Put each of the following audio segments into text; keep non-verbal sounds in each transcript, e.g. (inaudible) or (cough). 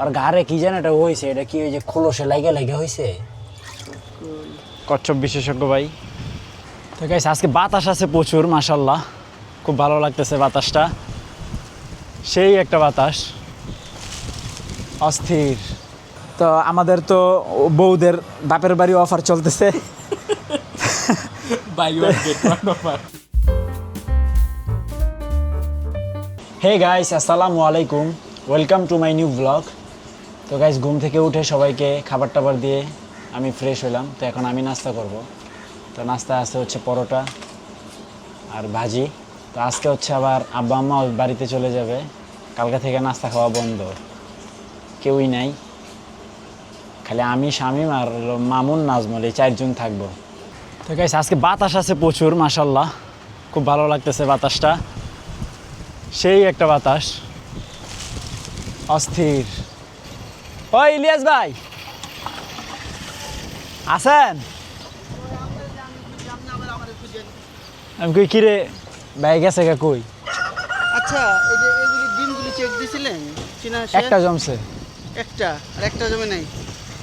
আর গারে কি জানো এটা হয়েছে এটা কি ওই যে খোলসে লাগে লাগে হয়েছে কচ্ছপ বিশেষজ্ঞ ভাই। তো গাইস আজকে বাতাস আছে প্রচুর মাসাল্লাহ খুব ভালো লাগতেছে বাতাসটা। সেই একটা বাতাস। অস্থির। তো আমাদের তো বউদের বাপের বাড়ি অফার চলতেছে। (laughs) হে গাইস আসসালামু আলাইকুম। Welcome to my new blog তো গাইস ঘুম থেকে উঠে সবাইকে খাবার টাবার দিয়ে আমি ফ্রেশ হলাম তো এখন আমি নাস্তা করব। তো নাস্তা আছে হচ্ছে পরোটা আর ভাজি। তো আজকে হচ্ছে আবার আব্বা আম্মা বাড়িতে চলে যাবে। কালকে থেকে নাস্তা খাওয়া বন্ধ। কেউই নাই। খালি আমি, শামিম আর মামুন, নাজমল এই চারজন থাকব। তো গাইস আজকে বাতাস আছে প্রচুর মাসাল্লাহ খুব ভালো লাগতেছে বাতাসটা। সেই একটা বাতাস। অস্থির। ও ইলিয়াস ভাই। আছেন আমি কই কিরে ভাই গেছে গা কই? আচ্ছা এই যে ডিমগুলি চেক দিছিলেন চিনা একটা জমছে। একটা আর একটা জমে নাই।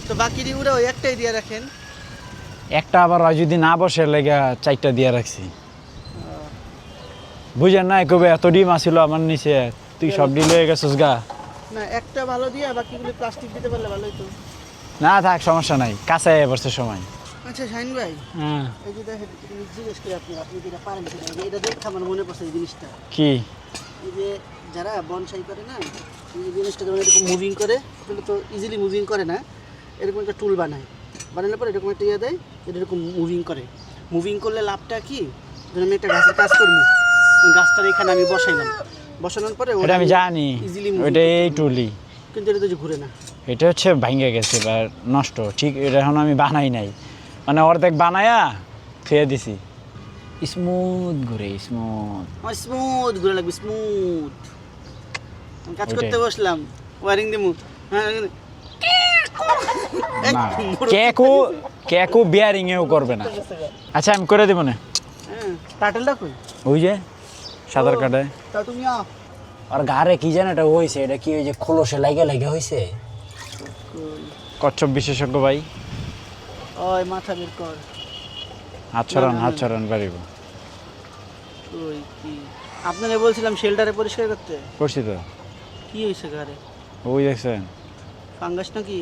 তো বাকি ডিমগুলো ওই একটাই দিয়ে রাখেন? একটা আবার যদি না বসে লেগে চারটা দিয়ে রাখছি। বুঝেন না কবে এত ডিম আসিল আমার নিচে? তুই সব ডিম হয়ে গেছিস গা। না একটা ভালো দিয়ে বাকিগুলি প্লাস্টিক দিতে পারলে ভালোই তো। না থাক সমস্যা নাই। কাছে বসতে সময়। আচ্ছা শাহিন ভাই। হ্যাঁ। এই যে দেখেন জিজ্ঞেস করি আপনি আপনি যেটা পারেন কিনা? এটা দেখে আমার মনে পড়ছে এই জিনিসটা। কি? এই যে যারা বনসাই করে না এই জিনিসটা যেমন এরকম মুভিং করে এগুলো তো ইজিলি মুভিং করে না এরকম একটা টুল বানায়। বানানোর পর এরকম একটা ইয়ে দেয় এটা এরকম মুভিং করে। মুভিং করলে লাভটা কি? ধরুন আমি একটা গাছের কাজ করব গাছটার এখানে আমি বসাইলাম। বসানোর পরে এটা আমি জানি ওইটা এই টুলি কিন্তু এটা তো ঘুরে না। এটা হচ্ছে ভাঙ্গে গেছে বা নষ্ট ঠিক এটা এখন আমি বানাই নাই। মানে অর্ধেক বানায়া খেয়ে দিছি। স্মুথ ঘুরে স্মুথ। স্মুথ ঘুরে লাগবে স্মুথ কাজ করতে বসলাম ওয়ারিং দিমু। হ্যাঁ এই, না বড়- কেকও কেকও বিয়ারিং এও করবে না। আচ্ছা আমি করে দেবো না। হ্যাঁ। টাটেলটা কই? ওই যে সাঁতার। কাটে তা তুমি আ। আর গারে কি জানো এটা হয়েছে এটা কি ওই যে খোলসে লাগে লাগে হয়েছে কচ্ছপ বিশেষজ্ঞ ভাই। ওই মাথা বের কর। হাত ছড়ান না, হাত ছড়ান পারিব ওই কি? আপনারা বলছিলাম শেল্টারে পরিষ্কার করতে। করছি তো। কি হয়েছে ঘরে ওই দেখছেন। ফাঙ্গাস নাকি?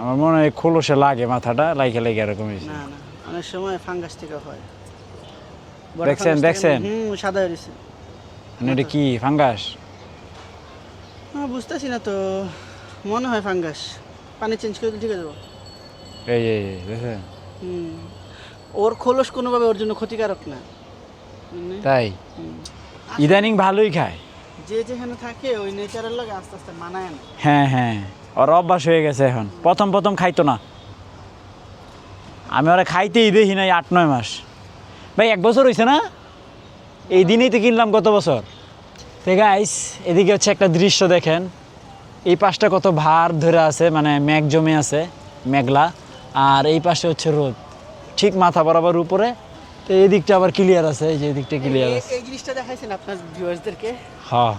আমার মনে হয় খোলসে লাগে মাথাটা লাইকে লাইকে এরকম হয়েছে না না অনেক সময় ফাঙ্গাস থেকে হয়। দেখছেন, দেখছেন? হুম সাদা হয়েছে মানে এটা কি ফাঙ্গাস হ্যাঁ বুঝতেছি না তো। মনে হয় ফাঙ্গাস পানি চেঞ্জ করে ঠিক আছে এই এই এই, দেখছেন হুম। ওর খোলস কোনোভাবে ওর জন্য ক্ষতিকারক না। তাই? ইদানিং ভালোই খায়। যে যেখানে থাকে ওই নেচারের লগে আস্তে আস্তে মানায় না। হ্যাঁ হ্যাঁ। ওর অভ্যাস হয়ে গেছে এখন। প্রথম প্রথম খাইতো না। আমি ওরা খাইতেই দেখি নাই আট নয় মাস। ভাই এক বছর হয়েছে না? এই দিনেই তো কিনলাম গত বছর। তো গাইস এদিকে হচ্ছে একটা দৃশ্য দেখেন। এই পাশটা কত ভার ধরে আছে মানে মেঘ জমে আছে মেঘলা। আর এই পাশে হচ্ছে রোদ ঠিক মাথা বরাবর উপরে। তো এই দিকটা আবার ক্লিয়ার আছে এই যে এই দিকটা ক্লিয়ার আছে। এই জিনিসটা দেখাইছেন আপনার ভিউয়ার্সদেরকে হ্যাঁ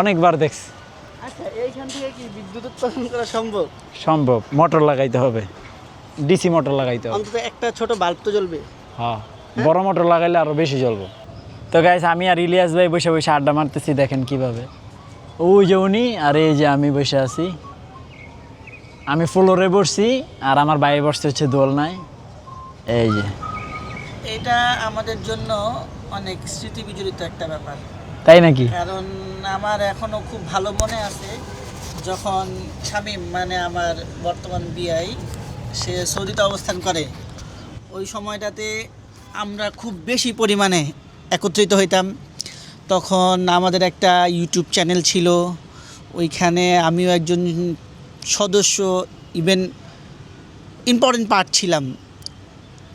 অনেকবার দেখছি। আচ্ছা এইখান থেকে কি বিদ্যুৎ উৎপাদন করা সম্ভব? সম্ভব মোটর লাগাইতে হবে। ডিসি মোটর লাগাইতে হবে। অন্তত একটা ছোট বাল্ব তো জ্বলবে। হ্যাঁ বড় মোটর লাগাইলে আরও বেশি জ্বলবো। তো গাইস আমি আর ইলিয়াস ভাই বসে বসে আড্ডা মারতেছি দেখেন কীভাবে। ওই যে উনি আর এই যে আমি বসে আছি। আমি ফ্লোরে বসছি আর আমার ভাই বসতে হচ্ছে দোলনায়। এই যে। এটা আমাদের জন্য অনেক স্মৃতি বিজড়িত একটা ব্যাপার। তাই নাকি? কারণ আমার এখনও খুব ভালো মনে আছে যখন শামীম মানে আমার বর্তমান বিআই সে সৌদিতে অবস্থান করে। ওই সময়টাতে আমরা খুব বেশি পরিমাণে একত্রিত হইতাম। তখন আমাদের একটা ইউটিউব চ্যানেল ছিল। ওইখানে আমিও একজন সদস্য ইভেন ইম্পর্টেন্ট পার্ট ছিলাম।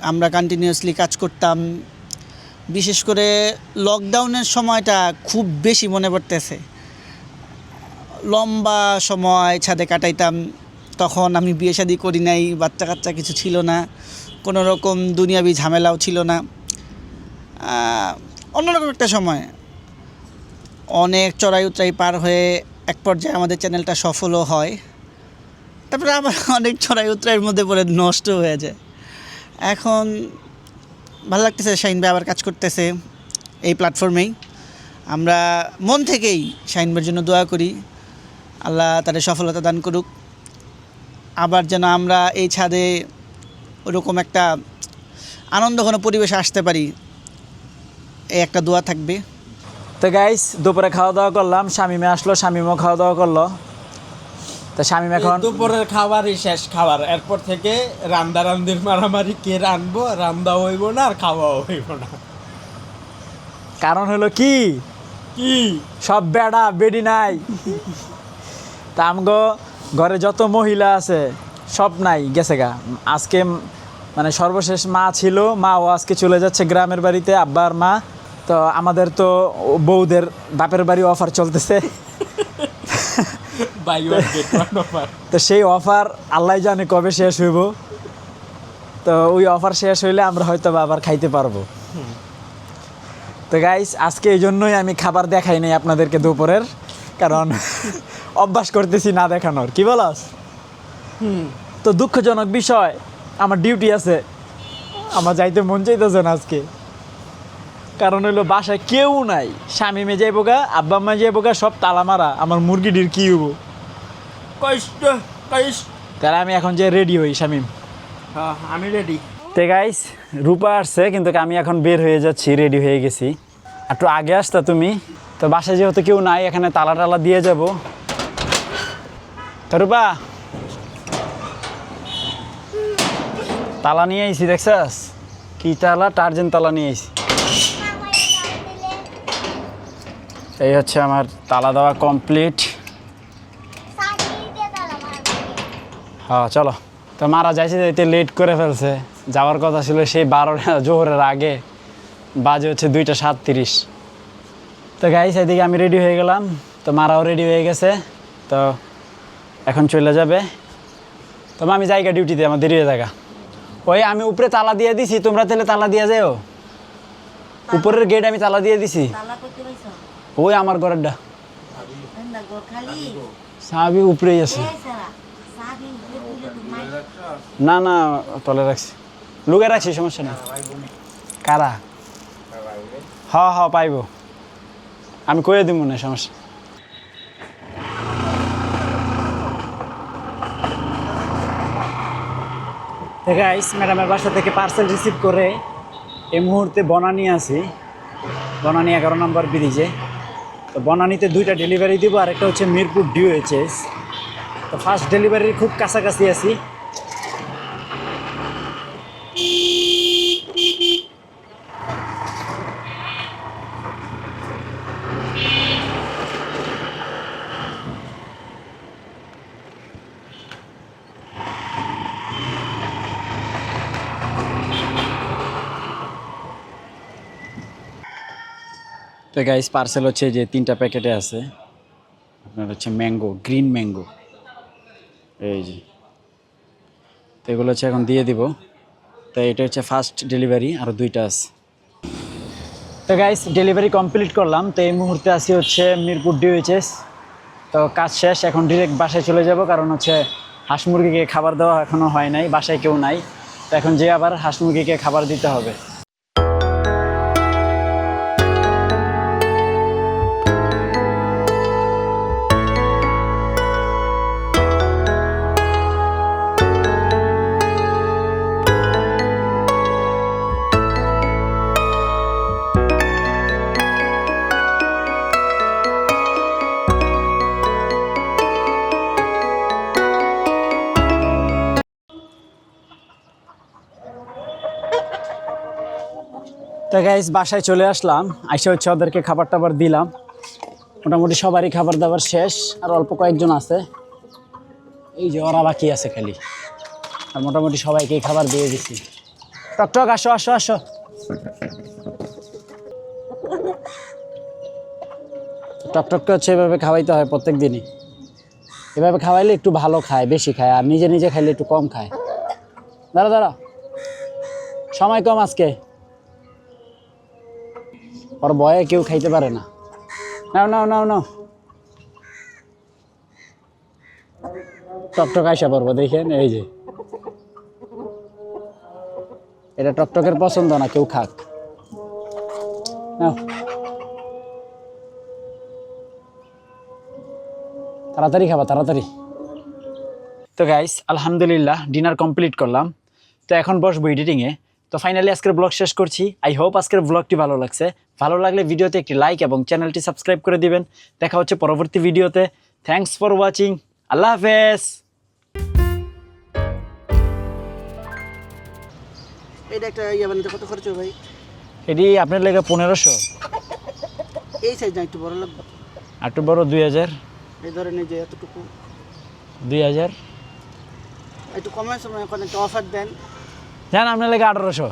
আমরা কন্টিনিউয়াসলি কাজ করতাম। বিশেষ করে লকডাউনের সময়টা খুব বেশি মনে পড়তেছে। লম্বা সময় ছাদে কাটাইতাম। তখন আমি বিয়ে শাদি করি নাই বাচ্চা কাচ্চা কিছু ছিল না। কোনো রকম দুনিয়াবি ঝামেলাও ছিল না। অন্যরকম একটা সময়। অনেক চড়াই উতরাই পার হয়ে এক পর্যায়ে আমাদের চ্যানেলটা সফলও হয়। তারপরে আবার অনেক চড়াই উতরাইয়ের মধ্যে পড়ে নষ্ট হয়ে যায়। এখন ভালো লাগতেছে শাহিন ভাই আবার কাজ করতেছে এই প্ল্যাটফর্মেই আমরা মন থেকেই শাহিন ভাইয়ের জন্য দোয়া করি। আল্লাহ তাদের সফলতা দান করুক। আবার যেন আমরা এই ছাদে ওরকম একটা আনন্দ ঘন পরিবেশে আসতে পারি। এই একটা দোয়া থাকবে। তো গাইস দুপুরে খাওয়া দাওয়া করলাম শামিমে আসলো শামিমও খাওয়া দাওয়া করল। তো শামিম এখন দুপুরের খাবারই শেষ খাবার। এরপর থেকে রান্দা রান্দির মারামারি কে রানবো রান্দা হইব না আর খাওয়াও হইব না। কারণ হলো কি? কি? সব বেড়া বেডি নাই। তা আমগো ঘরে যত মহিলা আছে সব নাই গেছে গা। আজকে মানে সর্বশেষ মা ছিল মাও আজকে চলে যাচ্ছে গ্রামের বাড়িতে আব্বার মা। তো আমাদের তো বউদের বাপের বাড়ি অফার চলতেছে। তো সেই অফার আল্লাহ জানে কবে শেষ হইব। তো ওই অফার শেষ হইলে আমরা হয়তো আবার খাইতে পারব। তো গাইস আজকে এই জন্যই আমি খাবার দেখাই নাই আপনাদেরকে দুপুরের কারণ (laughs) অভ্যাস করতেছি না দেখানোর। কি বলস? তো দুঃখজনক বিষয় আমার ডিউটি আছে। আমার যাইতে মন চাইতেছে না আজকে। কারণ হলো বাসায় কেউ নাই। স্বামী মে যাইব গা আব্বা মা যাইব গা সব তালা মারা। আমার মুরগিটির কি হব কষ্ট কষ্ট তাহলে আমি এখন যে রেডি হই শামিম। হ্যাঁ আমি রেডি তে গাইস রূপা আসছে কিন্তু আমি এখন বের হয়ে যাচ্ছি রেডি হয়ে গেছি। একটু আগে আসতা তুমি। তো বাসায় যেহেতু কেউ নাই এখানে তালা টালা দিয়ে যাব। তো রূপা তালা নিয়ে আইছি, দেখছাস? কি তালা? টার্জেন তালা নিয়ে আইছি। এই হচ্ছে আমার তালা দেওয়া কমপ্লিট। হ্যাঁ চলো। তো মারা যাইছে যাইতে লেট করে ফেলছে। যাওয়ার কথা ছিল সেই বারোটা জোহরের আগে। বাজে হচ্ছে দুইটা সাতত্রিশ। তো গাইস এদিকে আমি রেডি হয়ে গেলাম। তো মারাও রেডি হয়ে গেছে। তো এখন চলে যাবে। তো আমি জায়গা ডিউটিতে আমার দেরি হয়ে জায়গা। ওই আমি উপরে তালা দিয়ে দিছি তোমরা তাহলে তালা দিয়ে যাও। উপরের গেট আমি তালা দিয়ে দিছি। ওই আমার ঘরেরটা। না সাবি উপরেই আছে। না না তলে রাখছি। লুকে রাখছি সমস্যা নেই। কারা? হ হ পাইব। আমি কয়ে দিব না সমস্যা গাইস ম্যাডামের বাসা থেকে পার্সেল রিসিভ করে এই মুহূর্তে বনানি আছি। বনানি এগারো নম্বর ব্রিজে তো বনানিতে দুইটা ডেলিভারি দিব আর একটা হচ্ছে মিরপুর ডিওএইচএস তো ফার্স্ট ডেলিভারির খুব কাছাকাছি আছি। তো গাইস পার্সেল হচ্ছে যে তিনটা প্যাকেটে আছে। আপনার হচ্ছে ম্যাঙ্গো গ্রিন ম্যাঙ্গো এই যে। তো এগুলো হচ্ছে এখন দিয়ে দিব। তো এটা হচ্ছে ফার্স্ট ডেলিভারি আর দুইটা আছে। তো গাইস ডেলিভারি কমপ্লিট করলাম। তো এই মুহূর্তে আসি হচ্ছে মিরপুর ডিওএইচএস তো কাজ শেষ, এখন ডিরেক্ট বাসায় চলে যাব। কারণ হচ্ছে হাঁস মুরগিকে খাবার দেওয়া এখনও হয় নাই, বাসায় কেউ নাই। তো এখন যে আবার হাঁস মুরগিকে খাবার দিতে হবে। তো গাইস বাসায় চলে আসলাম। আইসা হচ্ছে ওদেরকে খাবার টাবার দিলাম। মোটামুটি সবারই খাবার দাবার শেষ, আর অল্প কয়েকজন আছে। এই যে ওরা বাকি আছে খালি। আর মোটামুটি সবাইকেই খাবার দিয়ে দিছি। টক টক, আসো আসো আসো। টক টককে হচ্ছে এভাবে খাওয়াইতে হয় প্রত্যেক দিনই। এভাবে খাওয়াইলে একটু ভালো খায়, বেশি খায়, আর নিজে নিজে খাইলে একটু কম খায়। দাঁড়া দাঁড়া সময় কম আজকে। ওর বয়ে কেউ খাইতে পারে না। নাও নাও নাও নাও। টকটক আইসা পড়ব, দেখেন, এই যে। এটা টকটকের পছন্দ না, কেউ খাক। তাড়াতাড়ি খাবা, তাড়াতাড়ি। তো গাইস আলহামদুলিল্লাহ ডিনার কমপ্লিট করলাম। তো এখন বসবো এডিটিংয়ে তো ফাইনালি আজকের ব্লগ শেষ করছি। আই হোপ আজকের ব্লগটি ভালো লাগছে। ভালো লাগলে ভিডিওতে একটি লাইক এবং চ্যানেলটি সাবস্ক্রাইব করে দিবেন। দেখা হচ্ছে পরবর্তী ভিডিওতে। থ্যাঙ্কস ফর ওয়াচিং আল্লাহ হাফেজ। এটা একটা ইয়ে বানাতে কত খরচ ভাই? এটি আপনার লেগে পনেরোশো। এই সাইজ না একটু বড় লাগবে। আর একটু বড় দুই হাজার। এই ধরেন এই যে এতটুকু। দুই হাজার। একটু কমের সময় এখন একটা অফার দেন। জান আপনার লেগে আঠারোশো।